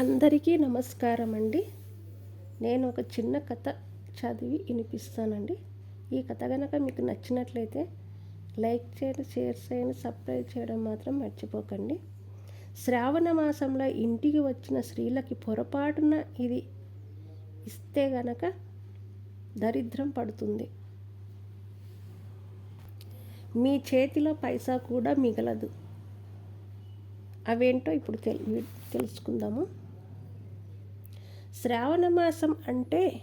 అందరికీ నమస్కారం అండి నేను ఒక చిన్న కథ చదివి వినిపిస్తానండి. ఈ కథ కనుక మీకు నచ్చినట్లయితే లైక్ చేయండి షేర్ చేయండి సబ్స్క్రైబ్ చేయడం మాత్రం మర్చిపోకండి. శ్రావణ మాసంలో ఇంటికి వచ్చిన స్త్రీలకి పొరపాటున ఇది ఇస్తే గనక దరిద్రం పడుతుంది. మీ చేతిలో పైసా కూడా మిగలదు. అవేంటో ఇప్పుడు తెలు తెలుసుకుందాము. శ్రావణ మాసం అంటే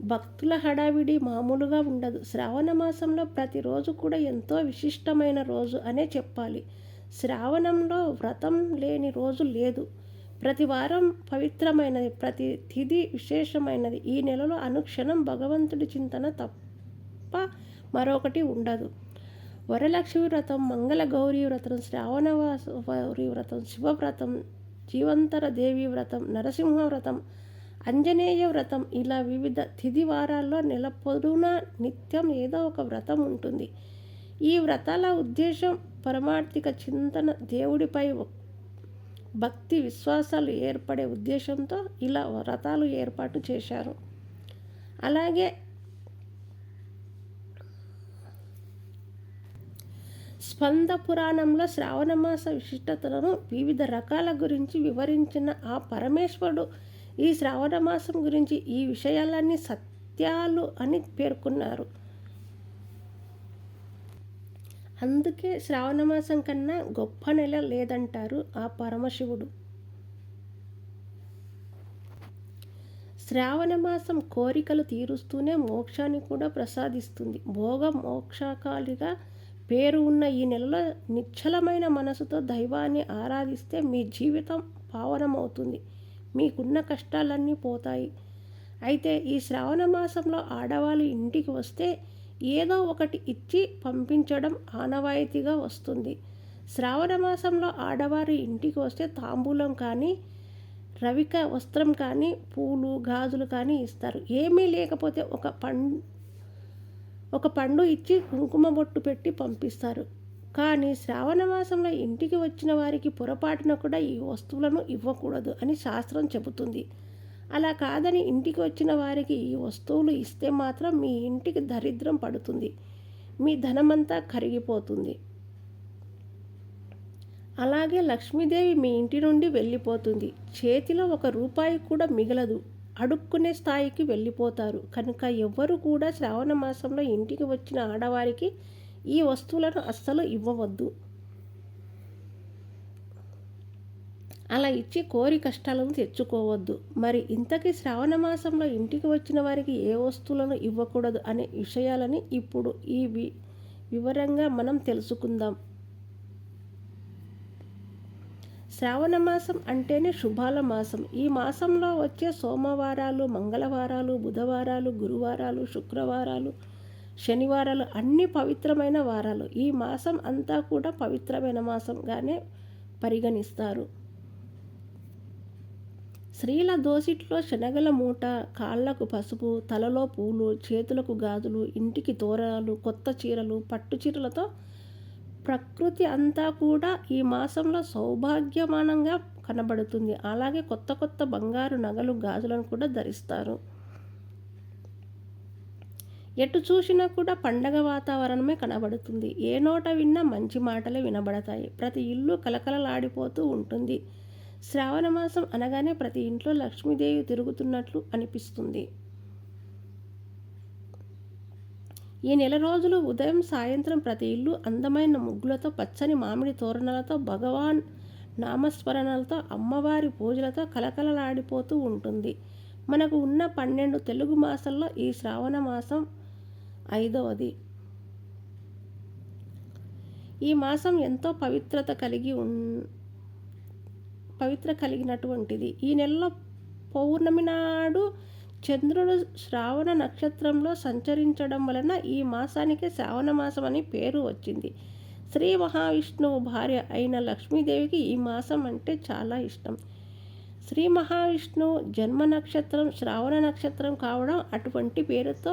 భక్తుల హడావిడి మామూలుగా ఉండదు. శ్రావణ మాసంలో ప్రతిరోజు కూడా ఎంతో విశిష్టమైన రోజు అనే చెప్పాలి. శ్రావణంలో వ్రతం లేని రోజు లేదు. ప్రతి వారం పవిత్రమైనది ప్రతి తిథి విశేషమైనది. ఈ నెలలో అనుక్షణం భగవంతుడి చింతన తప్ప మరొకటి ఉండదు. వరలక్ష్మి వ్రతం మంగళ గౌరీ వ్రతం శ్రావణవాస గౌరీ వ్రతం శివవ్రతం జీవంతర దేవి వ్రతం నరసింహ వ్రతం అంజనేయ వ్రతం ఇలా వివిధ తిథి వారాల్లో నెల పొడునా నిత్యం ఏదో ఒక వ్రతం ఉంటుంది. ఈ వ్రతాల ఉద్దేశం పరమార్థిక చింతన దేవుడిపై భక్తి విశ్వాసాలు ఏర్పడే ఉద్దేశంతో ఇలా వ్రతాలు ఏర్పాటు చేశారు. అలాగే స్పంద పురాణంలో శ్రావణమాస విశిష్టతలను వివిధ రకాల గురించి వివరించిన ఆ పరమేశ్వరుడు ఈ శ్రావణమాసం గురించి ఈ విషయాలన్నీ సత్యాలు అని పేర్కొన్నారు. అందుకే శ్రావణమాసం కన్నా గొప్ప నెల లేదంటారు ఆ పరమశివుడు. శ్రావణమాసం కోరికలు తీరుస్తూనే మోక్షాన్ని కూడా ప్రసాదిస్తుంది. భోగ మోక్షకాలిగా పేరు ఉన్న ఈ నెలలో నిశ్చలమైన మనసుతో దైవాన్ని ఆరాధిస్తే మీ జీవితం పావనమవుతుంది. మీకున్న కష్టాలన్నీ పోతాయి. అయితే ఈ శ్రావణ మాసంలో ఆడవాళ్ళు ఇంటికి వస్తే ఏదో ఒకటి ఇచ్చి పంపించడం ఆనవాయితీగా వస్తుంది. శ్రావణ మాసంలో ఆడవారు ఇంటికి వస్తే తాంబూలం కానీ రవిక వస్త్రం కానీ పూలు గాజులు కానీ ఇస్తారు. ఏమీ లేకపోతే ఒక పం ఒక పండు ఇచ్చి కుంకుమ బొట్టు పెట్టి పంపిస్తారు. కానీ శ్రావణ మాసంలో ఇంటికి వచ్చిన వారికి పొరపాటున కూడా ఈ వస్తువులను ఇవ్వకూడదు అని శాస్త్రం చెబుతుంది. అలా కాదని ఇంటికి వచ్చిన వారికి ఈ వస్తువులు ఇస్తే మాత్రం మీ ఇంటికి దరిద్రం పడుతుంది. మీ ధనమంతా కరిగిపోతుంది. అలాగే లక్ష్మీదేవి మీ ఇంటి నుండి వెళ్ళిపోతుంది. చేతిలో ఒక రూపాయి కూడా మిగలదు. అడుక్కునే స్థాయికి వెళ్ళిపోతారు. కనుక ఎవ్వరు కూడా శ్రావణ మాసంలో ఇంటికి వచ్చిన ఆడవారికి ఈ వస్తువులను అస్సలు ఇవ్వవద్దు. అలా ఇచ్చి కోరి కష్టాలను తెచ్చుకోవద్దు. మరి ఇంతకీ శ్రావణ మాసంలో ఇంటికి వచ్చిన వారికి ఏ వస్తువులను ఇవ్వకూడదు అనే విషయాలని ఇప్పుడు ఈ వివరంగా మనం తెలుసుకుందాం. శ్రావణ మాసం అంటేనే శుభాల మాసం. ఈ మాసంలో వచ్చే సోమవారాలు మంగళవారాలు బుధవారాలు గురువారాలు శుక్రవారాలు శనివారాలు అన్ని పవిత్రమైన వారాలు. ఈ మాసం అంతా కూడా పవిత్రమైన మాసంగానే పరిగణిస్తారు. స్త్రీల దోసిట్లో శనగల మూట కాళ్ళకు పసుపు తలలో పూలు చేతులకు గాజులు ఇంటికి తోరణాలు కొత్త చీరలు పట్టు చీరలతో ప్రకృతి అంతా కూడా ఈ మాసంలో సౌభాగ్యమానంగా కనబడుతుంది. అలాగే కొత్త కొత్త బంగారు నగలు గాజులను కూడా ధరిస్తారు. ఎటు చూసినా కూడా పండగ వాతావరణమే కనబడుతుంది. ఏ నోట విన్నా మంచి మాటలే వినబడతాయి. ప్రతి ఇల్లు కలకలలాడిపోతూ ఉంటుంది. శ్రావణ మాసం అనగానే ప్రతి ఇంట్లో లక్ష్మీదేవి తిరుగుతున్నట్లు అనిపిస్తుంది. ఈ నెల రోజులు ఉదయం సాయంత్రం ప్రతి ఇల్లు అందమైన ముగ్గులతో పచ్చని మామిడి తోరణాలతో భగవాన్ నామస్మరణలతో అమ్మవారి పూజలతో కలకలలాడిపోతూ ఉంటుంది. మనకు ఉన్న పన్నెండు తెలుగు మాసాల్లో ఈ శ్రావణ మాసం ఐదవది. ఈ మాసం ఎంతో పవిత్రత కలిగి ఉన్ పవిత్ర కలిగినటువంటిది. ఈ నెలలో పౌర్ణమి నాడు చంద్రుడు శ్రావణ నక్షత్రంలో సంచరించడం వలన ఈ మాసానికి శ్రావణ మాసం అని పేరు వచ్చింది. శ్రీ మహావిష్ణువు భార్య అయిన లక్ష్మీదేవికి ఈ మాసం అంటే చాలా ఇష్టం. శ్రీ మహావిష్ణువు జన్మ నక్షత్రం శ్రావణ నక్షత్రం కావడం అటువంటి పేరుతో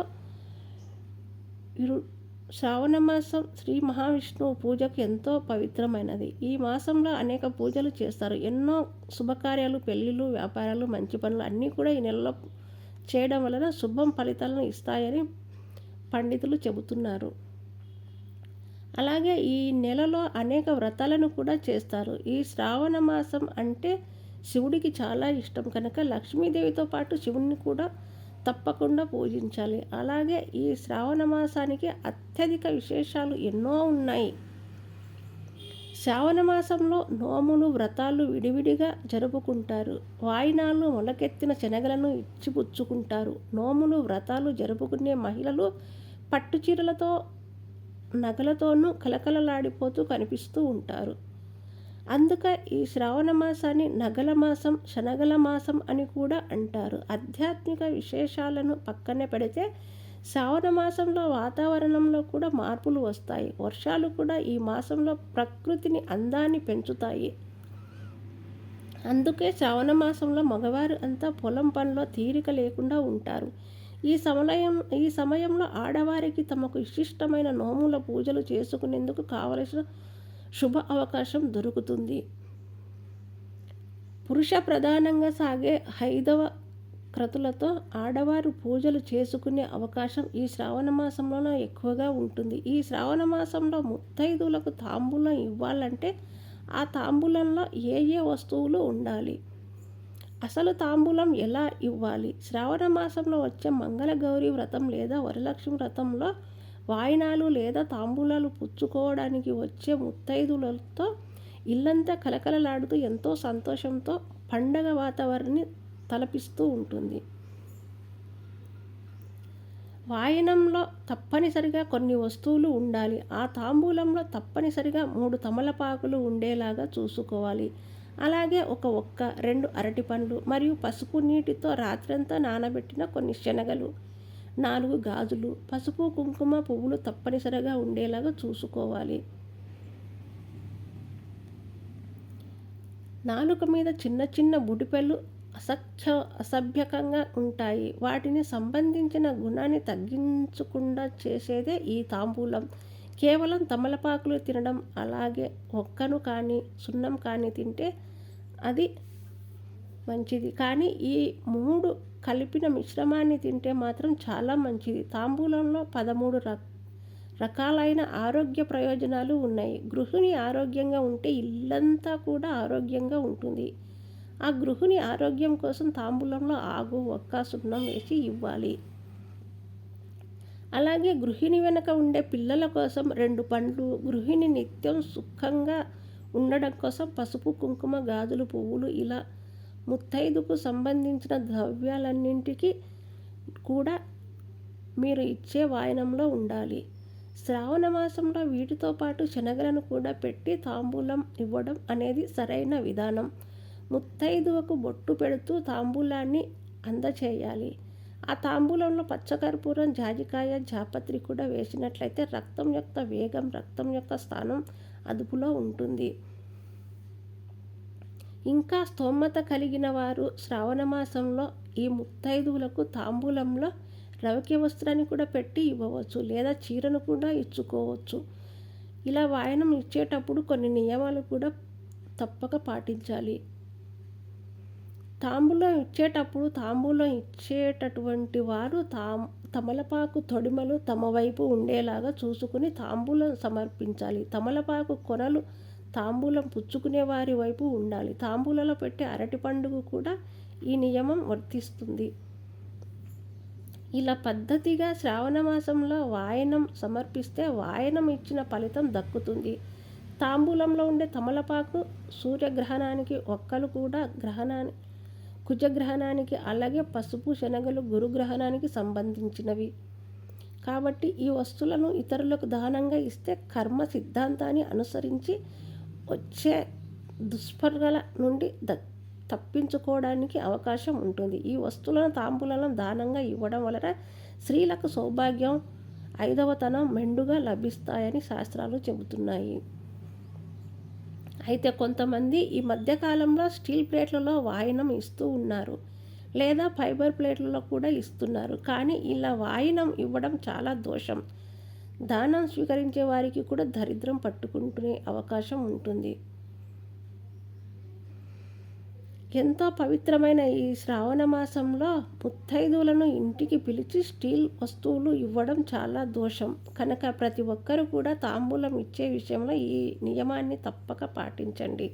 శ్రావణ మాసం శ్రీ మహావిష్ణువు పూజకు ఎంతో పవిత్రమైనది. ఈ మాసంలో అనేక పూజలు చేస్తారు. ఎన్నో శుభకార్యాలు పెళ్ళిళ్ళు వ్యాపారాలు మంచి పనులు అన్నీ కూడా ఈ నెలలో చేయడం వలన శుభం ఫలితాలను ఇస్తాయని పండితులు చెబుతున్నారు. అలాగే ఈ నెలలో అనేక వ్రతాలను కూడా చేస్తారు. ఈ శ్రావణ మాసం అంటే శివుడికి చాలా ఇష్టం. కనుక లక్ష్మీదేవితో పాటు శివుడిని కూడా తప్పకుండా పూజించాలి. అలాగే ఈ శ్రావణ మాసానికి అత్యధిక విశేషాలు ఎన్నో ఉన్నాయి. శ్రావణ మాసంలో నోములు వ్రతాలు విడివిడిగా జరుపుకుంటారు. వాయినాలు మొలకెత్తిన శనగలను ఇచ్చిపుచ్చుకుంటారు. నోములు వ్రతాలు జరుపుకునే మహిళలు పట్టుచీరలతో నగలతోనూ కలకలలాడిపోతూ కనిపిస్తూ ఉంటారు. అందుక ఈ శ్రావణ మాసాన్ని నగల మాసం శనగల మాసం అని కూడా అంటారు. ఆధ్యాత్మిక విశేషాలను పక్కన పెడితే శ్రావణ మాసంలో వాతావరణంలో కూడా మార్పులు వస్తాయి. వర్షాలు కూడా ఈ మాసంలో ప్రకృతిని అందాన్ని పెంచుతాయి. అందుకే శ్రావణ మాసంలో మగవారు అంతా పొలం పనిలో తీరిక లేకుండా ఉంటారు. ఈ సమయం ఈ సమయంలో ఆడవారికి తమకు విశిష్టమైన నోముల పూజలు చేసుకునేందుకు కావలసిన శుభ అవకాశం దొరుకుతుంది. పురుష ప్రధానంగా సాగే హైదవ క్రతులతో ఆడవారు పూజలు చేసుకునే అవకాశం ఈ శ్రావణ మాసంలోనే ఎక్కువగా ఉంటుంది. ఈ శ్రావణ మాసంలో ముత్తైదులకు తాంబూలం ఇవ్వాలంటే ఆ తాంబూలంలో ఏ ఏ వస్తువులు ఉండాలి? అసలు తాంబూలం ఎలా ఇవ్వాలి? శ్రావణ మాసంలో వచ్చే మంగళగౌరి వ్రతం లేదా వరలక్ష్మి వ్రతంలో వాయినాలు లేదా తాంబూలాలు పుచ్చుకోవడానికి వచ్చే ముత్తైదులతో ఇల్లంతా కలకలలాడుతూ ఎంతో సంతోషంతో పండగ వాతావరణాన్ని తలపిస్తూ ఉంటుంది. వాయనంలో తప్పనిసరిగా కొన్ని వస్తువులు ఉండాలి. ఆ తాంబూలంలో తప్పనిసరిగా మూడు తమలపాకులు ఉండేలాగా చూసుకోవాలి. అలాగే ఒక ఒక్క రెండు అరటి పండ్లు మరియు పసుపు నీటితో రాత్రంతా నానబెట్టిన కొన్ని శనగలు నాలుగు గాజులు పసుపు కుంకుమ పువ్వులు తప్పనిసరిగా ఉండేలాగా చూసుకోవాలి. నాలుక మీద చిన్న చిన్న బుడిపెళ్ళు అసఖ్య అసభ్యకంగా ఉంటాయి. వాటిని సంబంధించిన గుణాన్ని తగ్గించకుండా చేసేదే ఈ తాంబూలం. కేవలం తమలపాకులు తినడం అలాగే ఒక్కను కానీ సున్నం కానీ తింటే అది మంచిది. కానీ ఈ మూడు కలిపిన మిశ్రమాన్ని తింటే మాత్రం చాలా మంచిది. తాంబూలంలో పదమూడు రకాలైన ఆరోగ్య ప్రయోజనాలు ఉన్నాయి. గృహిణి ఆరోగ్యంగా ఉంటే ఇల్లంతా కూడా ఆరోగ్యంగా ఉంటుంది. ఆ గృహిణి ఆరోగ్యం కోసం తాంబూలంలో ఆగు ఒక్క సున్నం వేసి ఇవ్వాలి. అలాగే గృహిణి వెనుక ఉండే పిల్లల కోసం రెండు పండ్లు గృహిణి నిత్యం సుఖంగా ఉండడం కోసం పసుపు కుంకుమ గాజులు పువ్వులు ఇలా ముత్తైదుకు సంబంధించిన ద్రవ్యాలన్నింటికి కూడా మీరు ఇచ్చే వాయనంలో ఉండాలి. శ్రావణ మాసంలో వీటితో పాటు శనగలను కూడా పెట్టి తాంబూలం ఇవ్వడం అనేది సరైన విధానం. ముత్తైదువకు బొట్టు పెడుతూ తాంబూలాన్ని అందచేయాలి. ఆ తాంబూలంలో పచ్చకర్పూరం జాజికాయ జాపత్రి కూడా వేసినట్లయితే రక్తం యొక్క వేగం రక్తం యొక్క స్థానం అదుపులో ఉంటుంది. ఇంకా స్తోమత కలిగిన వారు శ్రావణ మాసంలో ఈ ముత్తైదువులకు తాంబూలంలో రవికి వస్త్రాన్ని కూడా పెట్టి ఇవ్వవచ్చు లేదా చీరను కూడా ఇచ్చుకోవచ్చు. ఇలా వాయనం ఇచ్చేటప్పుడు కొన్ని నియమాలు కూడా తప్పక పాటించాలి. తాంబూలం ఇచ్చేటప్పుడు తాంబూలం ఇచ్చేటటువంటి వారు తా తమలపాకు తొడిమలు తమ వైపు ఉండేలాగా చూసుకుని తాంబూలం సమర్పించాలి. తమలపాకు కొనలు తాంబూలం పుచ్చుకునే వారి వైపు ఉండాలి. తాంబూలలో పెట్టే అరటి పండుగ కూడా ఈ నియమం వర్తిస్తుంది. ఇలా పద్ధతిగా శ్రావణ మాసంలో వాయనం సమర్పిస్తే వాయనం ఇచ్చిన ఫలితం దక్కుతుంది. తాంబూలంలో ఉండే తమలపాకు సూర్యగ్రహణానికి ఒక్కలు కూడా గ్రహణాన్ని కుజగ్రహణానికి అలాగే పసుపు శనగలు గురుగ్రహణానికి సంబంధించినవి. కాబట్టి ఈ వస్తువులను ఇతరులకు దానంగా ఇస్తే కర్మ సిద్ధాంతాన్ని అనుసరించి వచ్చే దుష్పర్గల నుండి ద తప్పించుకోవడానికి అవకాశం ఉంటుంది. ఈ వస్తువులను తాంబూలను దానంగా ఇవ్వడం వలన స్త్రీలకు సౌభాగ్యం ఐదవతనం మెండుగా లభిస్తాయని శాస్త్రాలు చెబుతున్నాయి. అయితే కొంతమంది ఈ మధ్యకాలంలో స్టీల్ ప్లేట్లలో వాయనం ఇస్తూ ఉన్నారు లేదా ఫైబర్ ప్లేట్లలో కూడా ఇస్తున్నారు. కానీ ఇలా వాయినం ఇవ్వడం చాలా దోషం. దానం స్వీకరించే వారికి కూడా దరిద్రం పట్టుకుంటునే అవకాశం ఉంటుంది. ఎంతో పవిత్రమైన ఈ శ్రావణ మాసంలో ముత్తైదువులను ఇంటికి పిలిచి స్టీల్ వస్తువులు ఇవ్వడం చాలా దోషం. కనుక ప్రతి ఒక్కరూ కూడా తాంబూలం ఇచ్చే విషయంలో ఈ నియమాన్ని తప్పక పాటించండి.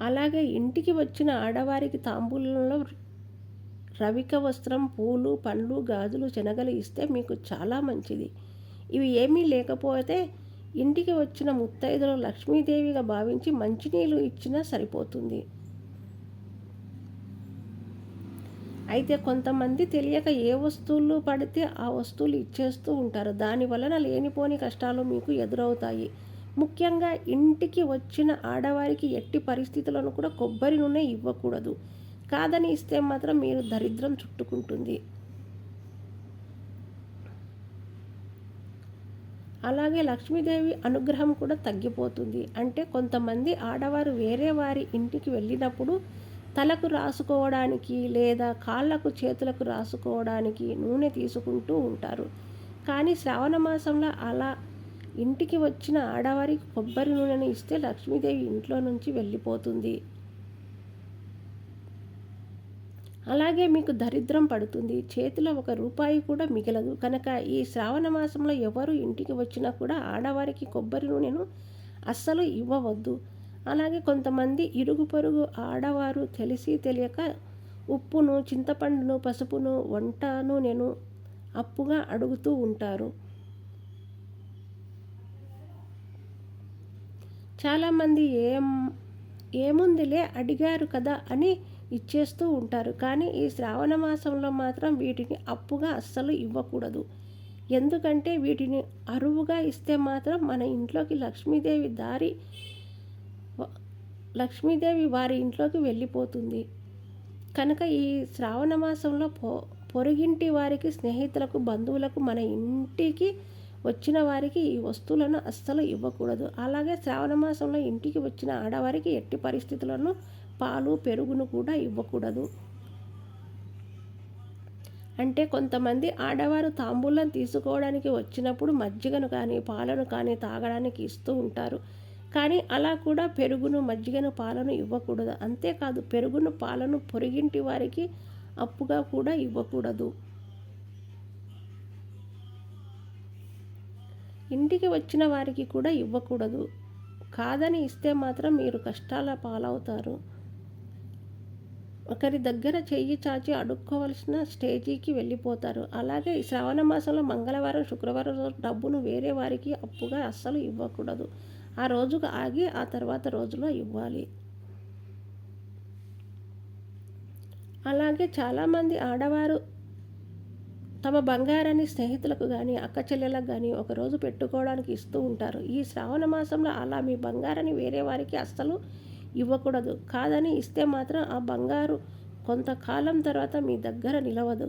అలాగే ఇంటికి వచ్చిన ఆడవారికి తాంబూలంలో రవిక వస్త్రం పూలు పండ్లు గాజులు శనగలు ఇస్తే మీకు చాలా మంచిది. ఇవి ఏమీ లేకపోతే ఇంటికి వచ్చిన ముత్తైదులు లక్ష్మీదేవిగా భావించి మంచినీళ్ళు ఇచ్చినా సరిపోతుంది. అయితే కొంతమంది తెలియక ఏ వస్తువులు పడితే ఆ వస్తువులు ఇచ్చేస్తూ ఉంటారు. దాని వలన లేనిపోని కష్టాలు మీకు ఎదురవుతాయి. ముఖ్యంగా ఇంటికి వచ్చిన ఆడవారికి ఎట్టి పరిస్థితులను కూడా కొబ్బరి నూనె ఇవ్వకూడదు. కాదని ఇస్తే మాత్రం మీరు దరిద్రం చుట్టుకుంటుంది. అలాగే లక్ష్మీదేవి అనుగ్రహం కూడా తగ్గిపోతుంది. అంటే కొంతమంది ఆడవారు వేరే వారి ఇంటికి వెళ్ళినప్పుడు తలకు రాసుకోవడానికి లేదా కాళ్ళకు చేతులకు రాసుకోవడానికి నూనె తీసుకుంటూ ఉంటారు. కానీ శ్రావణ మాసంలో అలా ఇంటికి వచ్చిన ఆడవారికి కొబ్బరి నూనెను ఇస్తే లక్ష్మీదేవి ఇంట్లో నుంచి వెళ్ళిపోతుంది. అలాగే మీకు దరిద్రం పడుతుంది. చేతిలో ఒక రూపాయి కూడా మిగలదు. కనుక ఈ శ్రావణ మాసంలో ఎవరు ఇంటికి వచ్చినా కూడా ఆడవారికి కొబ్బరి నూనెను అస్సలు ఇవ్వవద్దు. అలాగే కొంతమంది ఇరుగు పొరుగు ఆడవారు తెలిసి తెలియక ఉప్పును చింతపండును పసుపును వంట నూనెను అప్పుగా అడుగుతూ ఉంటారు. చాలామంది ఏం ఏముందిలే అడిగారు కదా అని ఇచ్చేస్తూ ఉంటారు. కానీ ఈ శ్రావణ మాసంలో మాత్రం వీటిని అప్పుగా అస్సలు ఇవ్వకూడదు. ఎందుకంటే వీటిని అరువుగా ఇస్తే మాత్రం మన ఇంట్లోకి లక్ష్మీదేవి దారి లక్ష్మీదేవి వారి ఇంట్లోకి వెళ్ళిపోతుంది. కనుక ఈ శ్రావణ మాసంలో పొ పొరుగింటి వారికి స్నేహితులకు బంధువులకు మన ఇంటికి వచ్చిన వారికి ఈ వస్తువులను అస్సలు ఇవ్వకూడదు. అలాగే శ్రావణ మాసంలో ఇంటికి వచ్చిన ఆడవారికి ఎట్టి పరిస్థితులను పాలు పెరుగును కూడా ఇవ్వకూడదు. అంటే కొంతమంది ఆడవారు తాంబూలం తీసుకోవడానికి వచ్చినప్పుడు మజ్జిగను కానీ పాలను కానీ తాగడానికి ఇస్తూ ఉంటారు. కానీ అలా కూడా పెరుగును మజ్జిగను పాలను ఇవ్వకూడదు. అంతేకాదు పెరుగును పాలను పొరిగింటి వారికి అప్పుగా కూడా ఇవ్వకూడదు. ఇంటికి వచ్చిన వారికి కూడా ఇవ్వకూడదు. కాదని ఇస్తే మాత్రం మీరు కష్టాల పాలవుతారు. ఒకరి దగ్గర చెయ్యి చాచి అడుక్కోవలసిన స్టేజీకి వెళ్ళిపోతారు. అలాగే ఈ శ్రావణ మాసంలో మంగళవారం శుక్రవారం డబ్బును వేరే వారికి అప్పుగా అస్సలు ఇవ్వకూడదు. ఆ రోజుకు ఆగి ఆ తర్వాత రోజులో ఇవ్వాలి. అలాగే చాలామంది ఆడవారు తమ బంగారాన్ని స్నేహితులకు కానీ అక్క చెల్లెలకు కానీ ఒకరోజు పెట్టుకోవడానికి ఇస్తూ ఉంటారు. ఈ శ్రావణ మాసంలో అలా మీ బంగారాన్ని వేరే వారికి అస్సలు ఇవ్వకూడదు. కాదని ఇస్తే మాత్రం ఆ బంగారు కొంతకాలం తర్వాత మీ దగ్గర నిలవదు.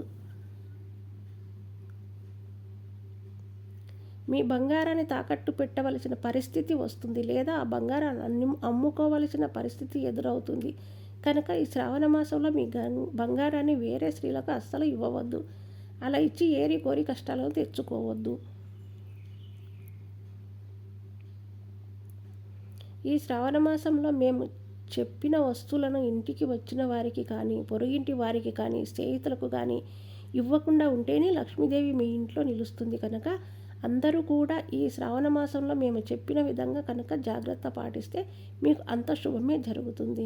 మీ బంగారాన్ని తాకట్టు పెట్టవలసిన పరిస్థితి వస్తుంది లేదా ఆ బంగారాన్ని అమ్ముకోవలసిన పరిస్థితి ఎదురవుతుంది. కనుక ఈ శ్రావణ మాసంలో మీ బంగారాన్ని వేరే స్త్రీలకు అస్సలు ఇవ్వవద్దు. అలా ఇచ్చి ఏరి కోరి కష్టాలను తెచ్చుకోవద్దు. ఈ శ్రావణ మాసంలో మేము చెప్పిన వస్తువులను ఇంటికి వచ్చిన వారికి కానీ పొరుగింటి వారికి కానీ స్నేహితులకు కానీ ఇవ్వకుండా ఉంటేనే లక్ష్మీదేవి మీ ఇంట్లో నిలుస్తుంది కనుక అందరూ కూడా ఈ శ్రావణ మాసంలో మేము చెప్పిన విధంగా కనుక జాగ్రత్త పాటిస్తే మీకు అంత శుభమే జరుగుతుంది.